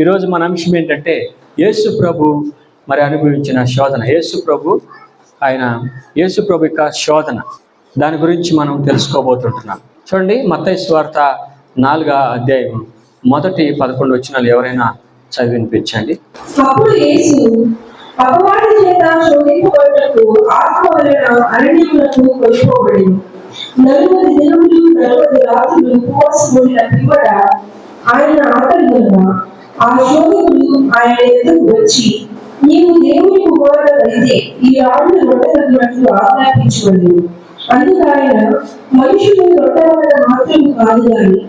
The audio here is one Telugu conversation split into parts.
ఈరోజు మన అంశం ఏంటంటే యేసు ప్రభు మరి అనుభవించిన శోధన. యేసు ప్రభు ఆయన యేసు ప్రభు యొక్క శోధన. దాని గురించి మనం తెలుసుకోబోతుంటున్నాం. చూడండి మత్తయి స్వార్త నాలుగో అధ్యాయం మొదటి పదకొండు వచ్చినాలు ఎవరైనా చదివి వినిపించండి. నలుగురు దినములు నలుగురి రాత్రులు ఉపవాసం ఉండిన పిమ్మట ఆయన ఆకలి ఆ శోధకులు ఆయన ఎదురు వచ్చి నీవు దేవుని కుమారుడు అయితే ఈ రాళ్ళు రొట్టెలన్నట్లు ఆజ్ఞాపించబడి అందుకు ఆయన మనుషులు రొట్టెల మాత్రం కాదు కానీ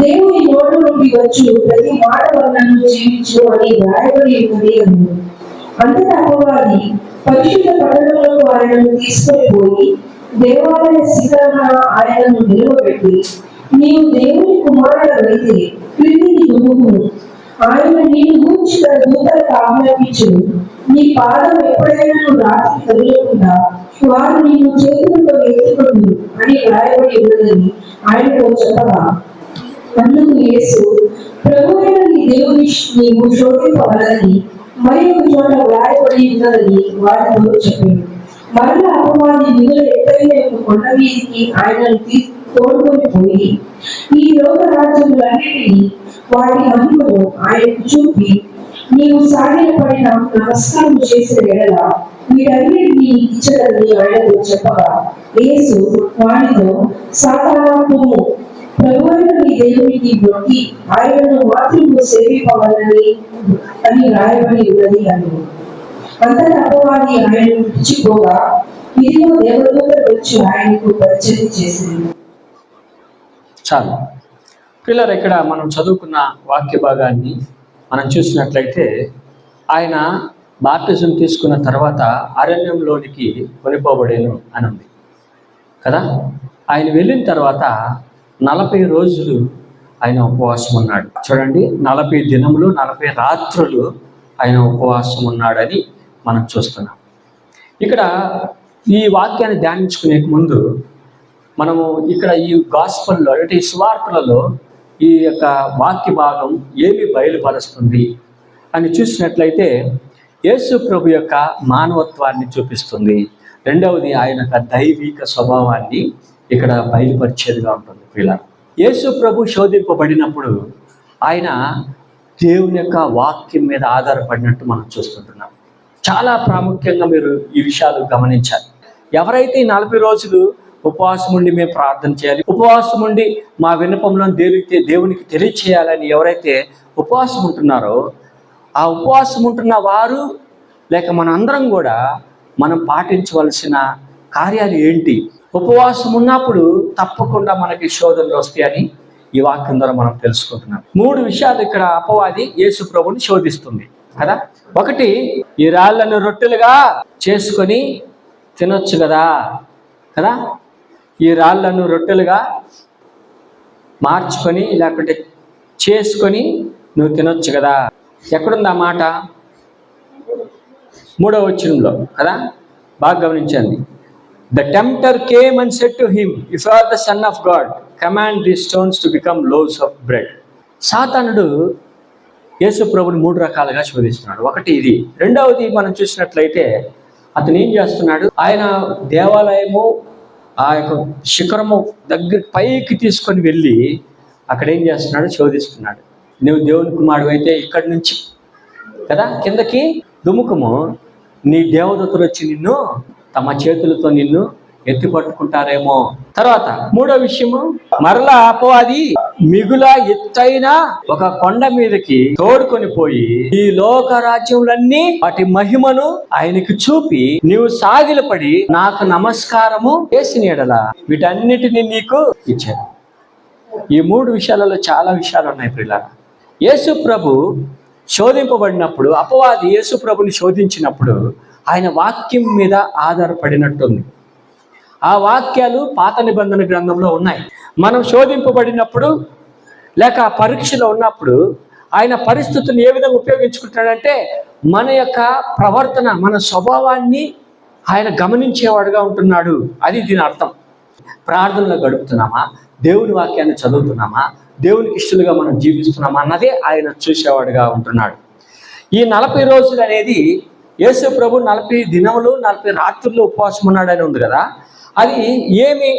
దేవుని నోటి నుండి వచ్చు ప్రతి మాట వలన జీవించు అని రాయబడి ఉన్నది అన్నాడు అంతటా అపవాది పరిశుద్ధ పట్టణంలో ఆయనను తీసుకొని పోయి దేవాలయ శిఖరణ ఆయనను నిలవబెట్టి నీవు దేవుని కుమారుడు అయితే క్రిందికి దుమ్ముకును ఆయన నీకు గూర్చి తన దూతలకు ఆజ్ఞాపించును నీ పాదం ఎప్పుడైనా రాత్రి కదలకుండా వారు నిన్ను చేతులతో ఎత్తుకుంది అని రాయబడి ఉన్నదని ఆయనతో చెప్పగా అందుకు యేసు ప్రభువైన నీ దేవుని నీవు శోధింపవలని మరి ఒక చోట వ్రాయబడి ఉన్నదని వారితో చెప్పాడు మరలా అపవాది మిగులు ఎత్తైన ఒక కొండ మీదికి ఆయనను తీ- తోడుకొని పోయి ఈ లోక రాజ్యములన్నిటినీ వాటి మహిమను ఆయనకు చూపి నీవు సాగిలపడిన నమస్కారం చేసిన ఎడల వీటన్నిటినీ ఇచ్చదని ఆయనకు చెప్పగా యేసు వారితో సాతానా ప్రభువైన నీ దేవునికి మొక్కి ఆయనను మాత్రము సేవిపవాలని అని రాయబడి ఉన్నది అని. విడిచిపోగా ఇదిగో దేవదూతలు వచ్చి ఆయనకు పరిచయం చేసింది. చాలు. పిల్లలు ఇక్కడ మనం చదువుకున్న వాక్య భాగాన్ని మనం చూసినట్లయితే ఆయన బాప్తిజం తీసుకున్న తర్వాత అరణ్యంలోనికి కొనిపోబడేను అని ఉంది. కదా? ఆయన వెళ్ళిన తర్వాత నలభై రోజులు ఆయన ఉపవాసం ఉన్నాడు. చూడండి నలభై దినములు నలభై రాత్రులు ఆయన ఉపవాసం ఉన్నాడని మనం చూస్తున్నాం. ఇక్కడ ఈ వాక్యాన్ని ధ్యానించుకునే ముందు మనము ఇక్కడ ఈ గాస్పల్లో అంటే ఈ సువార్తలలో ఈ యొక్క వాక్య భాగం ఏమి బయలుపరుస్తుంది అని చూసినట్లయితే యేసు ప్రభు యొక్క మానవత్వాన్ని చూపిస్తుంది. రెండవది ఆయన యొక్క దైవిక స్వభావాన్ని ఇక్కడ బయలుపరిచేదిగా ఉంటుంది పిల్ల యేసు ప్రభు శోధింపబడినప్పుడు ఆయన దేవుని యొక్క వాక్యం మీద ఆధారపడినట్టు మనం చూస్తుంటున్నాం. చాలా ప్రాముఖ్యంగా మీరు ఈ విషయాలు గమనించాలి. ఎవరైతే ఈ నలభై రోజులు ఉపవాసం ఉండి మేము ప్రార్థన చేయాలి ఉపవాసం ఉండి మా విన్నపంలో దేవునికి దేవునికి తెలియచేయాలని ఎవరైతే ఉపవాసం ఉంటున్నారో ఆ ఉపవాసం ఉంటున్న వారు లేక మన అందరం కూడా మనం పాటించవలసిన కార్యాలు ఏంటి? ఉపవాసం ఉన్నప్పుడు తప్పకుండా మనకి శోధనలు వస్తాయని ఈ వాక్యం ద్వారా మనం తెలుసుకుంటున్నాం. మూడు విషయాలు ఇక్కడ అపవాది యేసు ప్రభుని శోధిస్తుంది. కదా? ఒకటి ఈ రాళ్ళను రొట్టెలుగా చేసుకొని తినొచ్చు కదా? కదా? ఈ రాళ్ళను రొట్టెలుగా మార్చుకొని లేకుంటే చేసుకొని నువ్వు తినొచ్చు కదా? ఎక్కడుంది ఆ మాట? మూడవ వచ్చినంలో కదా? బాగా గమనించండి. The tempter came and set to him if are the son of God command the stones to become loaves of bread సాతానుడు యేసు ప్రభుని మూడు రకాలుగా శోధిస్తున్నాడు. ఒకటి ఇది. రెండవది మనం చూసినట్లయితే అతను ఏం చేస్తున్నాడు? ఆయన దేవాలయము ఆ యొక్క శిఖరము దగ్గర పైకి తీసుకొని వెళ్ళి అక్కడ ఏం చేస్తున్నాడు? శోధిస్తున్నాడు. నువ్వు దేవుని కుమారుడు అయితే ఇక్కడి నుంచి కదా? కిందకి దుముకము నీ దేవదత్తులు వచ్చి నిన్ను తమ చేతులతో నిన్ను ఎత్తి పట్టుకుంటారేమో. తర్వాత మూడో విషయము మరలా అపవాది మిగుల ఎత్తైన ఒక కొండ మీదకి తోడుకొని పోయి ఈ లోక రాజ్యములన్నీ వాటి మహిమను ఆయనకి చూపి నీవు సాగిలపడి నాకు నమస్కారము చేసిన ఎడలా వీటన్నిటిని నీకు ఇచ్చాను. ఈ మూడు విషయాలలో చాలా విషయాలు ఉన్నాయి ప్రియుల యేసు ప్రభు శోధింపబడినప్పుడు అపవాది యేసు ప్రభుని శోధించినప్పుడు ఆయన వాక్యం మీద ఆధారపడినట్టుంది. ఆ వాక్యాలు పాత నిబంధన గ్రంథంలో ఉన్నాయి. మనం శోధింపబడినప్పుడు లేక ఆ పరీక్షలో ఉన్నప్పుడు ఆయన పరిస్థితులను ఏ విధంగా ఉపయోగించుకుంటాడంటే మన యొక్క ప్రవర్తన మన స్వభావాన్ని ఆయన గమనించేవాడుగా ఉంటున్నాడు. అది దీని అర్థం. ప్రార్థనలో గడుపుతున్నామా? దేవుని వాక్యాన్ని చదువుతున్నామా? దేవునికి ఇష్టలుగా మనం జీవిస్తున్నామా? అన్నదే ఆయన చూసేవాడుగా ఉంటున్నాడు. ఈ నలభై రోజులు అనేది యేసు ప్రభు నలభై దినములు నలభై రాత్రుల్లో ఉపవాసం ఉన్నాడని ఉంది కదా? అది ఏమి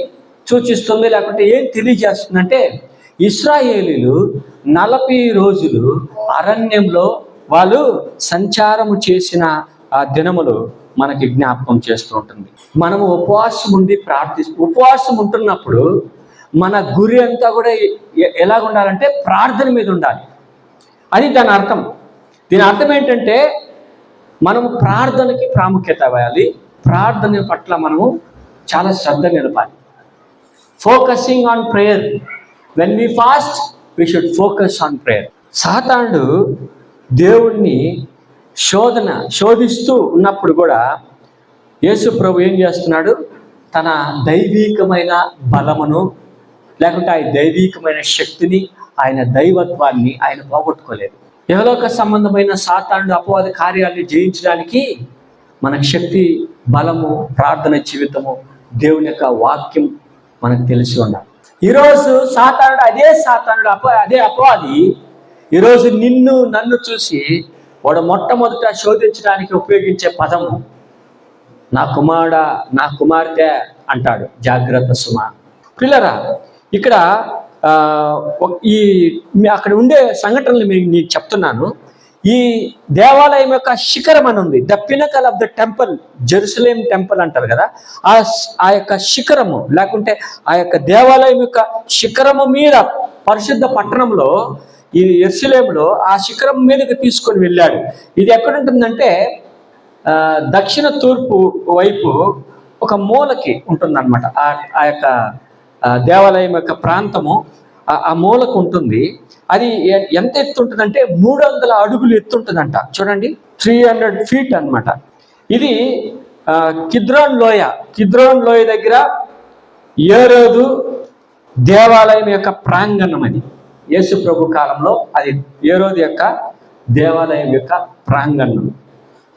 సూచిస్తుంది లేకుంటే ఏం తెలియజేస్తుందంటే ఇస్రాయేలీలు నలభై రోజులు అరణ్యంలో వాళ్ళు సంచారము చేసిన ఆ దినములు మనకి జ్ఞాపకం చేస్తూ ఉంటుంది. మనము ఉపవాసం ఉండి ప్రార్థి ఉపవాసం ఉంటున్నప్పుడు మన గురి అంతా కూడా ఎలాగుండాలంటే ఎలాగ ఉండాలంటే ప్రార్థన మీద ఉండాలి. అది దాని అర్థం. దీని అర్థం ఏంటంటే మనము ప్రార్థనకి ప్రాముఖ్యత ఇవ్వాలి. ప్రార్థన పట్ల మనము చాలా శ్రద్ధ నిలపాలి. Focusing on prayer when we fast we should focus on prayer సాతానుడు దేవుణ్ణి శోధన శోధిస్తూ ఉన్నప్పుడు కూడా యేసు ప్రభు ఏం చేస్తున్నాడు? తన దైవీకమైన బలమును లేకుంటే ఆయన దైవీకమైన శక్తిని ఆయన దైవత్వాన్ని ఆయన పోగొట్టుకోలేదు. యహలోక సంబంధమైన సాతానుడు అపవాద కార్యాలను జయించడానికి మనకు శక్తి బలము ప్రార్థన జీవితము దేవుని యొక్క వాక్యం మనకు తెలిసి ఉండాలి. ఈరోజు సాతానుడు అదే సాతానుడు అప అదే అపవాది. ఈరోజు నిన్ను నన్ను చూసి వాడు మొట్టమొదట శోధించడానికి ఉపయోగించే పదము నా కుమారుడ నా కుమార్తె అంటాడు. జాగ్రత్త సుమ. పిల్లరా ఇక్కడ ఈ అక్కడ ఉండే సంఘటనలు మీకు చెప్తున్నాను. ఈ దేవాలయం యొక్క శిఖరం అని ఉంది. The pinnacle of the temple Jerusalem temple అంటారు కదా. ఆ ఆ యొక్క శిఖరము లేకుంటే ఆ యొక్క దేవాలయం యొక్క శిఖరము మీద పరిశుద్ధ పట్టణంలో ఈ ఎర్సలేంలో ఆ శిఖరం మీదకి తీసుకొని వెళ్ళాడు. ఇది ఎక్కడ ఉంటుందంటే దక్షిణ తూర్పు వైపు ఒక మూలకి ఉంటుందన్నమాట. ఆ ఆ యొక్క దేవాలయం యొక్క ప్రాంతము. ఆ- మూలకు ఉంటుంది. అది ఎంత ఎత్తు ఉంటుందంటే మూడు వందల అడుగులు ఎత్తు ఉంటుందంట. చూడండి. త్రీ హండ్రెడ్ ఫీట్ అన్నమాట. ఇది కిద్రోన్ లోయ. కిద్రోన్ లోయ దగ్గర ఏరోదు దేవాలయం యొక్క ప్రాంగణం అది. యేసు ప్రభు కాలంలో అది ఏరోదు యొక్క దేవాలయం యొక్క ప్రాంగణం.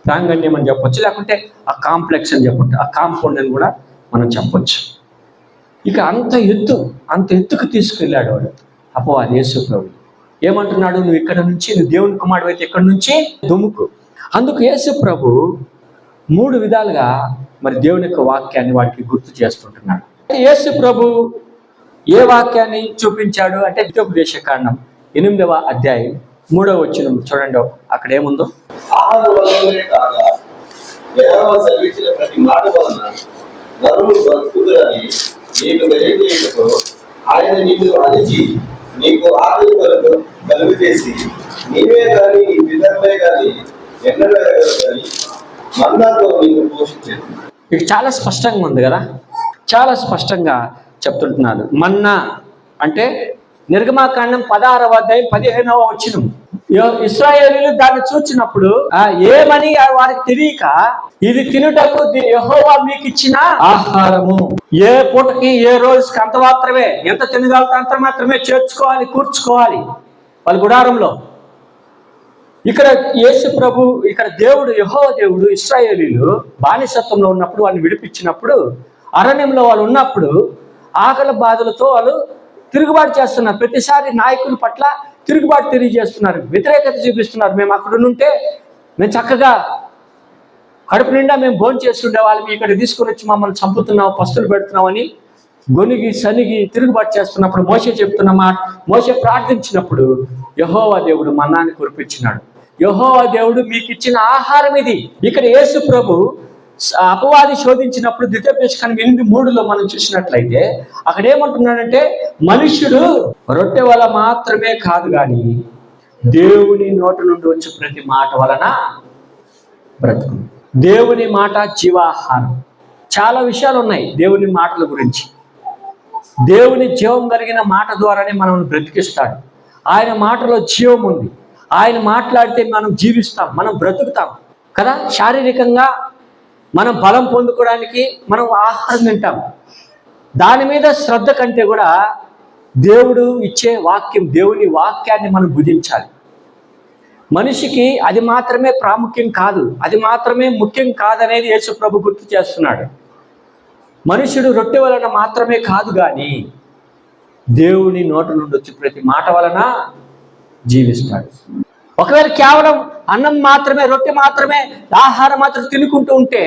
ప్రాంగణ్యం అని చెప్పొచ్చు. లేకుంటే ఆ కాంప్లెక్స్ అని చెప్పొచ్చు. ఆ కాంపౌండ్ అని కూడా మనం చెప్పొచ్చు. ఇక అంత ఎత్తు అంత ఎత్తుకు తీసుకెళ్ళాడు వాడు. అపవాది యేసు ప్రభు. ఏమంటున్నాడు? నువ్వు ఇక్కడ నుంచి నువ్వు దేవుని కుమారుడు అయితే ఇక్కడ నుంచి? దుముకు అందుకు యేసు ప్రభు మూడు విధాలుగా మరి దేవుని యొక్క వాక్యాన్ని వాడికి గుర్తు చేస్తుంటున్నాడు. యేసు ప్రభు ఏ వాక్యాన్ని చూపించాడు అంటే ద్వితోపదేశ కారణం ఎనిమిదవ అధ్యాయం మూడవ వచ్చిన చూడండి. అక్కడ ఏముందో? ప్రతి మాట వలన నీకు తెలియజేయటకు ఆయన నిన్ను అణిచి నీకు ఆకలి కొరకు కలుగు చేసి నీవే గాని నీ పితరులే గాని ఎన్నడూ కానీ మన్నాతో నిన్ను పోషించాను. ఇది చాలా స్పష్టంగా ఉంది కదా? చాలా స్పష్టంగా చెప్తుంటున్నాడు మన్నా అంటే నిర్గమాకాండం పదహారవ అధ్యాయం పదిహేనవ వచ్చిన ఇస్రాయేలీలు దాన్ని చూచినప్పుడు ఏమని వారికి తెలియక ఇది తినుటకు యెహోవా మీకు ఇచ్చిన ఆహారము. ఏ పూటకి ఏ రోజుకి అంత మాత్రమే ఎంత తినగలుగుతా అంత మాత్రమే చేర్చుకోవాలి కూర్చుకోవాలి. వాళ్ళ గుడారంలో ఇక్కడ యేసు ప్రభు ఇక్కడ దేవుడు యహో దేవుడు ఇస్రాయేలీలు బానిసత్వంలో ఉన్నప్పుడు వాళ్ళని విడిపించినప్పుడు అరణ్యంలో వాళ్ళు ఉన్నప్పుడు ఆకలి బాధలతో వాళ్ళు తిరుగుబాటు చేస్తున్నారు. ప్రతిసారి నాయకుల పట్ల తిరుగుబాటు తెలియజేస్తున్నారు వ్యతిరేకత చూపిస్తున్నారు. మేము అక్కడ ఉంటే మేము చక్కగా కడుపు నిండా మేము భోజనం చేస్తుండే వాళ్ళని ఇక్కడ తీసుకొని వచ్చి మమ్మల్ని చంపుతున్నాం పస్తులు పెడుతున్నామని గొనిగి సనిగి తిరుగుబాటు చేస్తున్నప్పుడు మోసే చెప్తున్న మాట మోసే ప్రార్థించినప్పుడు యహోవా దేవుడు మన్నాన్ని కురిపించినాడు. యహోవా దేవుడు మీకు ఇచ్చిన ఆహారం ఇది. ఇక్కడ యేసు ప్రభు అపవాది శోధించినప్పుడు ద్వితీయోపదేశకాన్ని ఎనిమిది మూడులో మనం చూసినట్లయితే అక్కడ ఏమంటున్నాడంటే మనుష్యుడు రొట్టె వల్ల మాత్రమే కాదు కానీ దేవుని నోటి నుండి వచ్చే ప్రతి మాట వలన బ్రతుకు. దేవుని మాట జీవాహారం. చాలా విషయాలు ఉన్నాయి దేవుని మాటల గురించి. దేవుని జీవం కలిగిన మాట ద్వారానే మనం బ్రతికిస్తాడు. ఆయన మాటలో జీవం ఉంది. ఆయన మాట్లాడితే మనం జీవిస్తాం మనం బ్రతుకుతాం కదా? శారీరకంగా మనం బలం పొందుకోవడానికి మనం ఆహారం తింటాం. దాని మీద శ్రద్ధ కంటే కూడా దేవుడు ఇచ్చే వాక్యం దేవుని వాక్యాన్ని మనం భుజించాలి మనిషికి అది మాత్రమే ప్రాముఖ్యం కాదు అది మాత్రమే ముఖ్యం కాదనేది యేసు ప్రభు గుర్తు చేస్తున్నాడు. మనుషుడు రొట్టె వలన మాత్రమే కాదు కానీ దేవుని నోట నుండి వచ్చి ప్రతి మాట వలన జీవిస్తాడు. ఒకవేళ కేవలం అన్నం మాత్రమే రొట్టె మాత్రమే ఆహారం మాత్రం తినుకుంటూ ఉంటే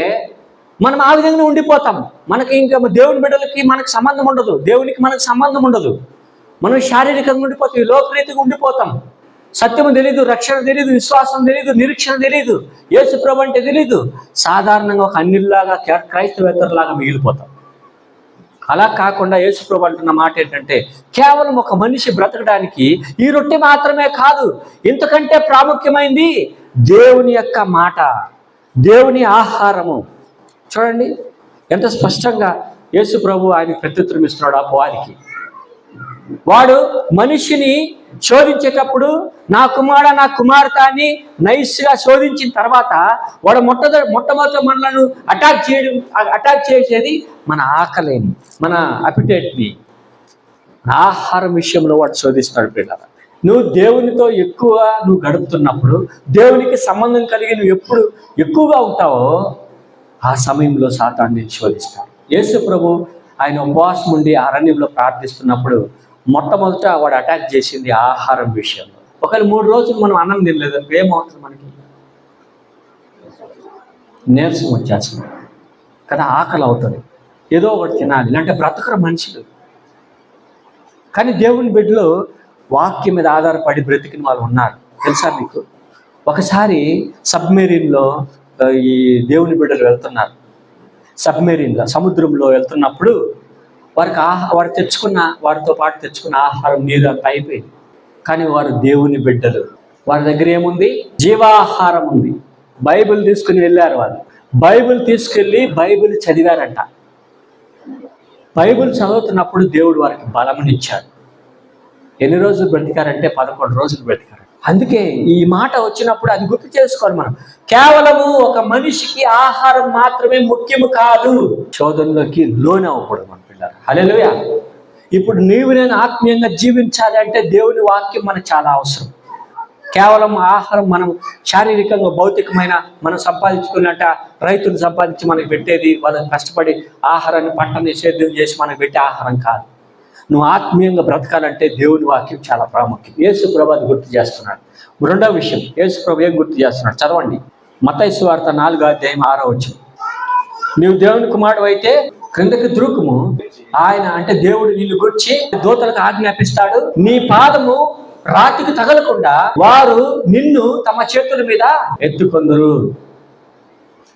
మనం ఆ విధంగా ఉండిపోతాం. మనకి ఇంకా దేవుని బిడ్డలకి మనకు సంబంధం ఉండదు. దేవునికి మనకు సంబంధం ఉండదు. మనం శారీరకంగా ఉండిపోతాం లోకరీతిగా ఉండిపోతాం. సత్యం తెలీదు రక్షణ తెలీదు విశ్వాసం తెలీదు నిరీక్షణ తెలియదు యేసు ప్రభు అంటే తెలీదు. సాధారణంగా ఒక అన్నిల్లాగా క్రైస్తవేతరులాగా మిగిలిపోతాం. అలా కాకుండా యేసుప్రభు అంటున్న మాట ఏంటంటే కేవలం ఒక మనిషి బ్రతకడానికి ఈ రొట్టె మాత్రమే కాదు ఇంతకంటే ప్రాముఖ్యమైంది దేవుని యొక్క మాట దేవుని ఆహారము. చూడండి ఎంత స్పష్టంగా యేసు ప్రభు ఆయన ప్రత్యుత్తరం ఇస్తున్నాడు వారికి వాడు మనిషిని శోధించేటప్పుడు నా కుమార నా కుమార్తె అని నైస్గా శోధించిన తర్వాత వాడు మొట్టద మొట్టమొదటి మనలను అటాక్ చేయడం అటాక్ చేసేది మన ఆకలిని మన అపిటేట్ని ఆహారం విషయంలో వాడు శోధిస్తాడు పిల్లల. నువ్వు దేవునితో ఎక్కువ నువ్వు గడుపుతున్నప్పుడు దేవునికి సంబంధం కలిగి నువ్వు ఎప్పుడు ఎక్కువగా ఉంటావో ఆ సమయంలో సాతాన్ని శోధిస్తాడు. యేసు ప్రభు ఆయన ఉపవాసం ఉండి అరణ్యంలో ప్రార్థిస్తున్నప్పుడు మొట్టమొదట వాడు అటాక్ చేసింది ఆహారం విషయంలో. ఒకవేళ మూడు రోజులు మనం అన్నం తినలేదు ఏమవుతుంది మనకి? నీరసం వచ్చేస్తుంది. కదా ఆకలి అవుతుంది. ఏదో ఒకటి తినాలి. అంటే బ్రతకరు మనుషులు. కానీ దేవుని బిడ్డలు వాక్యం మీద ఆధారపడి బ్రతికిన వాళ్ళు ఉన్నారు. తెలుసా మీకు? ఒకసారి సబ్మెరీన్లో ఈ దేవుని బిడ్డలు వెళ్తున్నారు. సబ్మెరీన్లో సముద్రంలో వెళ్తున్నప్పుడు వారికి ఆహా వారు తెచ్చుకున్న వారితో పాటు తెచ్చుకున్న ఆహారం నీరు అంత అయిపోయింది. కానీ వారు దేవుని బిడ్డలు. వారి దగ్గర ఏముంది? జీవాహారం ఉంది. బైబిల్ తీసుకుని వెళ్ళారు వాళ్ళు. బైబిల్ తీసుకెళ్ళి బైబిల్ చదివారంట. బైబిల్ చదువుతున్నప్పుడు దేవుడు వారికి బలమునిచ్చాడు. ఎన్ని రోజులు బ్రతికారంటే పదకొండు రోజులు బ్రతికారు. అందుకే ఈ మాట వచ్చినప్పుడు అది గుర్తు చేసుకోవాలి మనం. కేవలము ఒక మనిషికి ఆహారం మాత్రమే ముఖ్యము కాదు. శోధనలోకి లోన్ అవ్వకూడదు పిల్లలు హలోయ ఇప్పుడు నీవు నేను ఆత్మీయంగా జీవించాలి అంటే దేవుని వాక్యం మనకు చాలా అవసరం. కేవలం ఆహారం మనం శారీరకంగా భౌతికమైన మనం సంపాదించుకున్నట్ట రైతులు సంపాదించి మనకు పెట్టేది వాళ్ళు కష్టపడి ఆహారాన్ని పంటని సేద్యం చేసి మనకు పెట్టే ఆహారం కాదు. నువ్వు ఆత్మీయంగా బ్రతకాలంటే దేవుని వాక్యం చాలా ప్రాముఖ్యం. యేసు ప్రభు అది గుర్తు చేస్తున్నాడు. రెండో విషయం యేసు ప్రభు ఏం గుర్తు చేస్తున్నాడు? చదవండి. మతైసు వార్త నాలుగో అధ్యాయం ఆరో వచ్చింది నీవు దేవుని కుమారుడు అయితే క్రిందకి దూకుము ఆయన అంటే దేవుడు నిన్ను గుర్చి దూతలకు ఆజ్ఞాపిస్తాడు. నీ పాదము రాతికి తగలకుండా వారు నిన్ను తమ చేతుల మీద ఎత్తుకొందరు.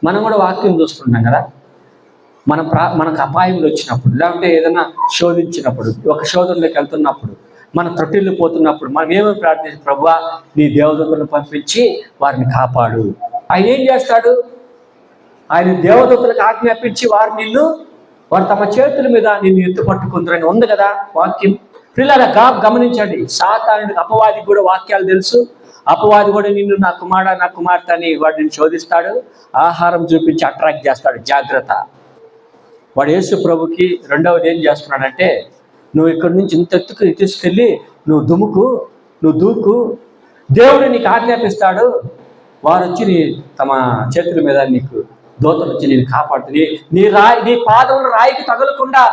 మనం కూడా వాక్యం చూస్తున్నాం కదా. మన ప్రా మనకు అపాయములు వచ్చినప్పుడు లేకపోతే ఏదైనా శోధించినప్పుడు ఒక శోధనలోకి వెళ్తున్నప్పుడు మన తొట్టిల్లు పోతున్నప్పుడు మనం ఏమని ప్రార్థించి ప్రభువా నీ దేవదూతలను పంపించి వారిని కాపాడు. ఆయన ఏం చేస్తాడు? ఆయన దేవదూతలకు ఆజ్ఞాపించి వారు నిన్ను వారు తమ చేతుల మీద నిన్ను ఎత్తుపట్టుకుందరని ఉంది కదా వాక్యం? పిల్లల గా గమనించండి. సాతానుడికి అపవాదికి కూడా వాక్యాలు తెలుసు. అపవాది కూడా నిన్ను నా కుమార నా కుమార్తె అని వాడిని శోధిస్తాడు. ఆహారం చూపించి అట్రాక్ట్ చేస్తాడు. జాగ్రత్త. వాడు యేసు ప్రభుకి రెండవది ఏం చేస్తున్నాడంటే నువ్వు ఇక్కడి నుంచి ఇంత ఎత్తుకు తీసుకెళ్ళి నువ్వు దుముకు నువ్వు దూకు. దేవుడు నీకు ఆజ్ఞాపిస్తాడు. వారు వచ్చి నీ తమ చేతుల మీద నీకు దోతలు వచ్చి నేను కాపాడుతుంది నీ రాయి నీ పాదములు రాయికి తగలకుండా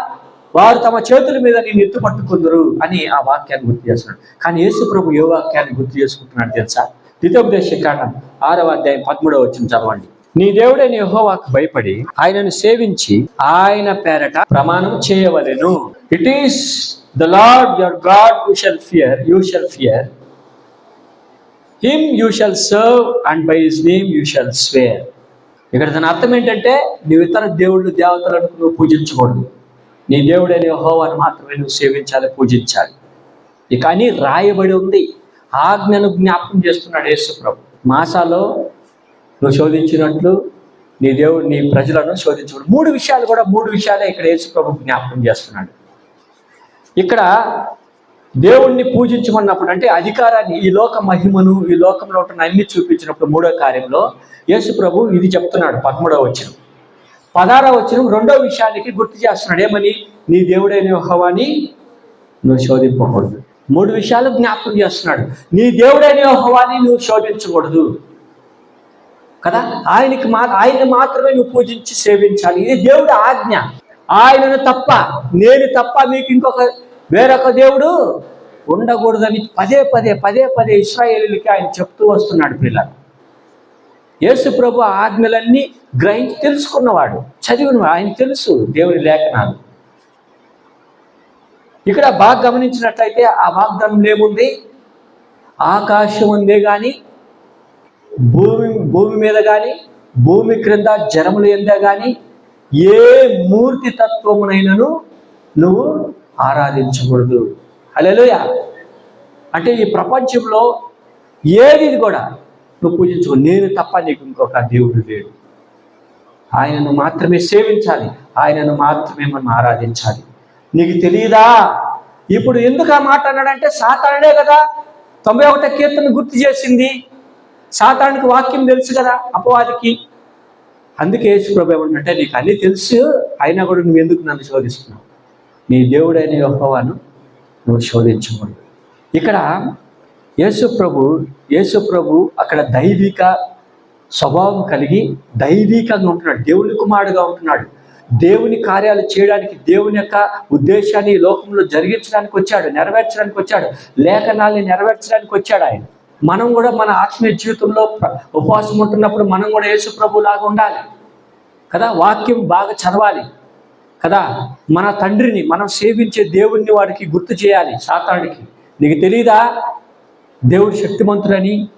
వారు తమ చేతుల మీద నేను ఎత్తు పట్టుకుందరు అని ఆ వాక్యాన్ని గుర్తు చేస్తున్నాడు. కానీ యేసు ప్రభు ఏ వాక్యాన్ని గుర్తు చేసుకుంటున్నాడు తెలుసా? ద్వితోపదేశ కాండం ఆరవ అధ్యాయం పదమూడవ వచ్చిన చదవండి. నీ దేవుడైన యెహోవాకు భయపడి ఆయనను సేవించి ఆయన పేరట ప్రమాణం చేయవలెను. It is the lord your God you shall fear you shall fear him you shall serve and by his name you shall swear ఇక్కడ దాని అర్థం ఏంటంటే నువ్వు ఇతర దేవుళ్ళు దేవతలను నువ్వు పూజించకూడదు. నీ దేవుడైన యెహోవాను మాత్రమే నువ్వు సేవించాలి పూజించాలి. ఇక రాయబడి ఉంది. ఆజ్ఞను జ్ఞాపకం చేస్తున్నాడు యేసుప్రభు. మాసాలో నువ్వు శోధించినట్లు నీ దేవుడు నీ ప్రజలను శోధించకూడదు. మూడు విషయాలు కూడా మూడు విషయాలే ఇక్కడ యేసుప్రభు జ్ఞాపకం చేస్తున్నాడు. ఇక్కడ దేవుణ్ణి పూజించమన్నప్పుడు అంటే అధికారాన్ని ఈ లోక మహిమను ఈ లోకంలో ఉన్న అన్ని చూపించినప్పుడు మూడో కార్యంలో యేసు ప్రభు ఇది చెప్తున్నాడు పదమూడవ వచ్చిన పదారవ వచ్చిన రెండో విషయానికి గుర్తు చేస్తున్నాడు. ఏమని? నీ దేవుడైన యెహోవాని నువ్వు శోధింపకూడదు. మూడు విషయాలు జ్ఞాపకం చేస్తున్నాడు. నీ దేవుడైన యెహోవాని నువ్వు శోధించకూడదు. కదా? ఆయనకి మా ఆయన్ని మాత్రమే నువ్వు పూజించి సేవించాలి. ఇది దేవుడి ఆజ్ఞ. ఆయనను తప్ప నేను తప్ప మీకు ఇంకొక వేరొక దేవుడు ఉండకూడదని పదే పదే పదే పదే ఇస్రాయేలీలకి ఆయన చెప్తూ వస్తున్నాడు పిల్లలు. యేసు ప్రభు ఆజ్ఞలన్నీ గ్రహించి తెలుసుకున్నవాడు. చదివిన ఆయన తెలుసు దేవుని లేఖనాలు. ఇక్కడ బాగా గమనించినట్లయితే ఆ వాగ్దానం ఏముంది? ఆకాశం ఉందే కానీ భూమి భూమి మీద కానీ భూమి క్రింద జనములు ఎందే కానీ ఏ మూర్తి తత్వమునైనను నువ్వు ఆరాధించకూడదు. అలెలుయ అంటే ఈ ప్రపంచంలో ఏది ఇది కూడా నువ్వు పూజించుకో. నేను తప్ప నీకు ఇంకొక దేవుడు లేడు. ఆయనను మాత్రమే సేవించాలి. ఆయనను మాత్రమే మనం ఆరాధించాలి. నీకు తెలియదా ఇప్పుడు ఎందుకు ఆ మాట అన్నాడంటే సాతానుడే కదా తొంభై ఒకటో కీర్తన గుర్తు చేసింది. సాతానికి వాక్యం తెలుసు కదా అపవాదికి. అందుకే యేసుప్రభు ఏమంటే నీకు అన్నీ తెలుసు అయినా కూడా నువ్వు ఎందుకు నన్ను శోధిస్తున్నావు? నీ దేవుడైన యెహోవాను నువ్వు శోధించకూడదు. ఇక్కడ యేసుప్రభు యేసుప్రభు అక్కడ దైవిక స్వభావం కలిగి దైవికంగా ఉంటున్నాడు. దేవుని కుమారుడుగా ఉంటున్నాడు. దేవుని కార్యాలు చేయడానికి దేవుని యొక్క ఉద్దేశాన్ని ఈ లోకంలో జరిగించడానికి వచ్చాడు నెరవేర్చడానికి వచ్చాడు లేఖనాల్ని నెరవేర్చడానికి వచ్చాడు ఆయన. మనం కూడా మన ఆత్మీయ జీవితంలో ఉపవాసం ఉంటున్నప్పుడు మనం కూడా యేసు లాగా ఉండాలి. కదా వాక్యం బాగా చదవాలి. కదా మన తండ్రిని మనం సేవించే దేవుణ్ణి వాడికి గుర్తు చేయాలి సాతాడికి నీకు తెలియదా దేవుడు శక్తిమంతుడని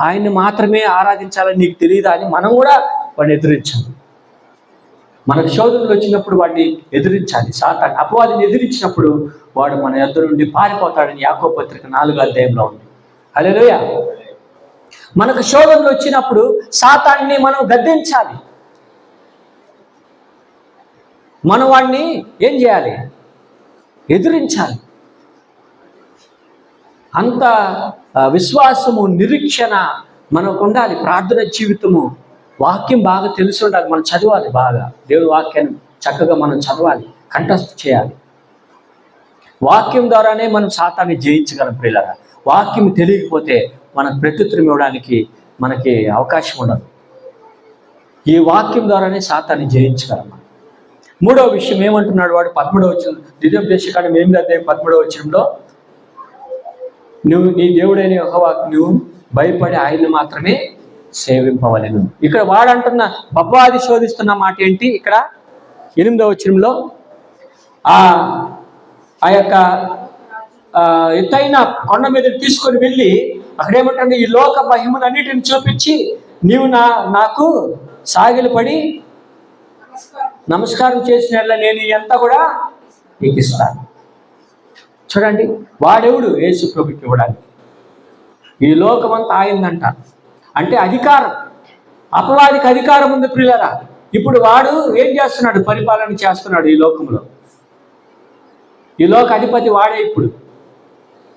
ఆయన్ని మాత్రమే ఆరాధించాలని నీకు తెలియదా అని మనం కూడా వాడిని ఎదిరించాలి. మనకు శోధనలు వచ్చినప్పుడు వాడిని ఎదిరించాలి. సాతాన్ని అపవాదిని ఎదిరించినప్పుడు వాడు మన యొద్ద నుండి పారిపోతాడని యాకో పత్రిక నాలుగో అధ్యాయంలో ఉంది. అలెలుయ మనకు శోధనలు వచ్చినప్పుడు సాతాన్ని మనం గద్దించాలి. మనం వాడిని ఏం చేయాలి? ఎదిరించాలి. అంత విశ్వాసము నిరీక్షణ మనకు ఉండాలి. ప్రార్థన జీవితము. వాక్యం బాగా తెలిసి ఉండాలి. మనం చదవాలి బాగా. దేవుడి వాక్యాన్ని చక్కగా మనం చదవాలి. కంఠస్థ చేయాలి. వాక్యం ద్వారానే మనం శాతాన్ని జయించగలం పిల్లల వాక్యం తెలియకపోతే మనకు ప్రత్యుత్తరం ఇవ్వడానికి మనకి అవకాశం ఉండదు. ఈ వాక్యం ద్వారానే శాతాన్ని జయించగలం మనం. మూడవ విషయం ఏమంటున్నాడు వాడు? పదమూడవ వచ్చిన ద్వితీయోపదేశకాండం ఎనిమిది అధ్యాయం పదమూడవ వచ్చినంలో నువ్వు నీ దేవుడైన యహోవాకు నువ్వు భయపడి ఆయన్ని మాత్రమే సేవింపవలను. ఇక్కడ వాడంటున్న పబ్బాది శోధిస్తున్న మాట ఏంటి? ఇక్కడ ఎనిమిదవ వచనంలో ఆ ఆ యొక్క ఎత్తైన కొండ మీద తీసుకొని వెళ్ళి అక్కడ ఏమంటే ఈ లోక మహిమలన్నిటిని చూపించి నీవు నా నాకు సాగిలపడి నమస్కారం చేసిన నేను ఎంత కూడా నీకు ఇస్తాను. చూడండి వాడెవడు? యేసు ప్రభుకి ఇవ్వడానికి. ఈ లోకమంతా ఆయిందంట అంటే అధికారం. అపవాదికి అధికారం ఉంది ప్రియులరా. ఇప్పుడు వాడు ఏం చేస్తున్నాడు? పరిపాలన చేస్తున్నాడు ఈ లోకంలో. ఈ లోక అధిపతి వాడే ఇప్పుడు.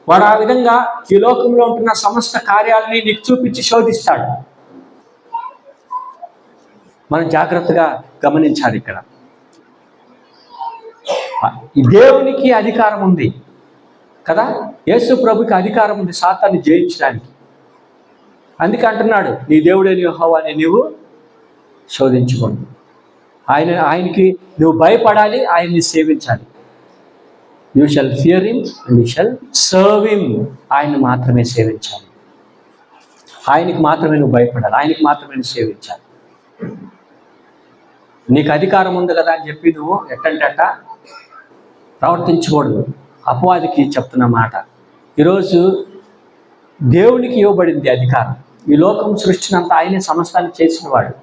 వాడు ఆ విధంగా ఈ లోకంలో ఉంటున్న సమస్త కార్యాలని నీకు చూపించి శోధిస్తాడు. మనం జాగ్రత్తగా గమనించాలి ఇక్కడ. ఈ దేవునికి అధికారం ఉంది. కదా? యేసు ప్రభుకి అధికారం ఉంది సాతాన్ని జయించడానికి. అందుకే అంటున్నాడు నీ దేవుడైన అని నీవు శోధించుకోండి. ఆయన ఆయనకి నువ్వు భయపడాలి ఆయన్ని సేవించాలి. You shall fear him and you shall serve ఆయన్ని మాత్రమే సేవించాలి. ఆయనకి మాత్రమే నువ్వు భయపడాలి ఆయనకి మాత్రమే నువ్వు సేవించాలి. నీకు అధికారం ఉంది కదా అని చెప్పి నువ్వు ఎట్టంటే అట్ట ప్రవర్తించకూడదు. అపవాదికి చెప్తున్న మాట. ఈరోజు దేవునికి ఇవ్వబడింది అధికారం. ఈ లోకం సృష్టినంతా ఆయనే సమస్తాన్ని చేసినవాడు.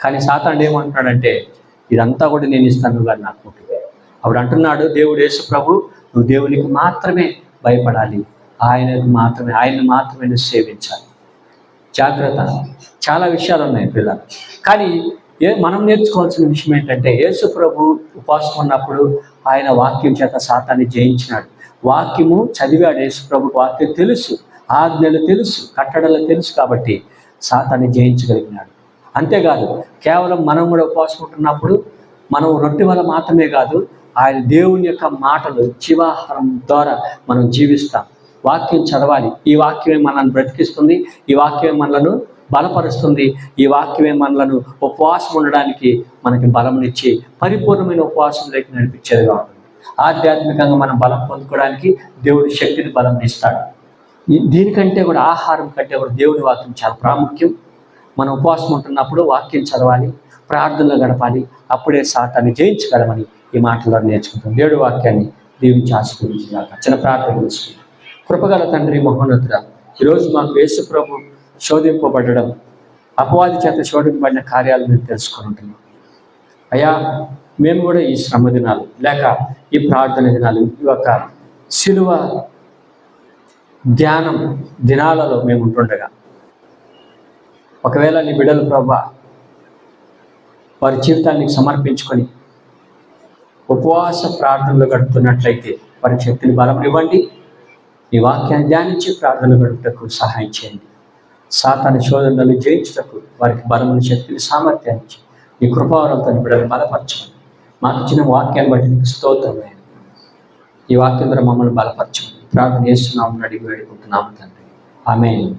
కానీ సాతాండు ఏమంటున్నాడంటే ఇదంతా కూడా నేను ఇస్తాను కానీ నాకు ముట్టుకో. అప్పుడు అంటున్నాడు దేవుడు యేసు ప్రభు నువ్వు దేవునికి మాత్రమే భయపడాలి. ఆయనకు మాత్రమే ఆయన్ని మాత్రమే సేవించాలి. జాగ్రత్త. చాలా విషయాలు ఉన్నాయి పిల్లలు. కానీ ఏ మనం నేర్చుకోవాల్సిన విషయం ఏంటంటే యేసు ప్రభు ఉపవాసం ఉన్నప్పుడు ఆయన వాక్యం చేత సాతాన్ని జయించినాడు. వాక్యము చదివాడు యేసు ప్రభుకు వాక్యం తెలుసు ఆజ్ఞలు తెలుసు కట్టడలు తెలుసు కాబట్టి సాతాన్ని జయించగలిగినాడు. అంతేకాదు కేవలం మనం కూడా ఉపవాసం ఉంటున్నప్పుడు మనం రొట్టె వల్ల మాత్రమే కాదు ఆయన దేవుని యొక్క మాటలు జీవాహారం ద్వారా మనం జీవిస్తాం. వాక్యం చదవాలి. ఈ వాక్యమే మనల్ని బ్రతికిస్తుంది. ఈ వాక్యమే మనలను బలపరుస్తుంది. ఈ వాక్యమే మనలను ఉపవాసం ఉండడానికి మనకి బలమునిచ్చి పరిపూర్ణమైన ఉపవాసం లేక నడిపించేదిగా ఉంటుంది. ఆధ్యాత్మికంగా మనం బలం పొందుకోవడానికి దేవుడి శక్తిని బలం ఇస్తాడు. దీనికంటే కూడా ఆహారం కంటే కూడా దేవుని వాక్యం చాలా ప్రాముఖ్యం. మనం ఉపవాసం ఉంటున్నప్పుడు వాక్యం చదవాలి ప్రార్థనలు గడపాలి అప్పుడే సాతాన్ని జయించగలమని ఈ మాటల్లో నేర్చుకుంటాం. దేవుడి వాక్యాన్ని దీవించి ఆస్వాదించాక చిన్న ప్రార్థన చేసుకుంటాం కృపగల తండ్రి మహోన్నతుడ ఈరోజు మాకు యేసు ప్రభు శోధింపబడడం అపవాది చేత శోధింపబడిన కార్యాలు మేము తెలుసుకొని ఉంటున్నాం. అయ్యా మేము కూడా ఈ శ్రమ దినాలు లేక ఈ ప్రార్థన దినాలు ఈ యొక్క శిలువ ధ్యానం దినాలలో మేము ఉంటుండగా ఒకవేళ నీ బిడ్డలు ప్రభా వారి జీవితాన్ని సమర్పించుకొని ఉపవాస ప్రార్థనలు గడుపుతున్నట్లయితే వారి శక్తిని బలం ఇవ్వండి ఈ వాక్యాన్ని ధ్యానించి ప్రార్థనలు గడుపుటకు సహాయం చేయండి. సాతాని శోధనలు జయించుటకు వారికి బలమైన శక్తిని సామర్థ్యాన్ని ఈ కృపావరంతో బిడ్డలు బలపరచమని. మాకు ఇచ్చిన వాక్యాన్ని బట్టి నీకు స్తోత్రమైన ఈ వాక్యం ద్వారా మమ్మల్ని బలపరచమని. ప్రార్థన చేస్తున్నామని అడిగి వేడుకుంటున్నాము తండ్రి. ఆమె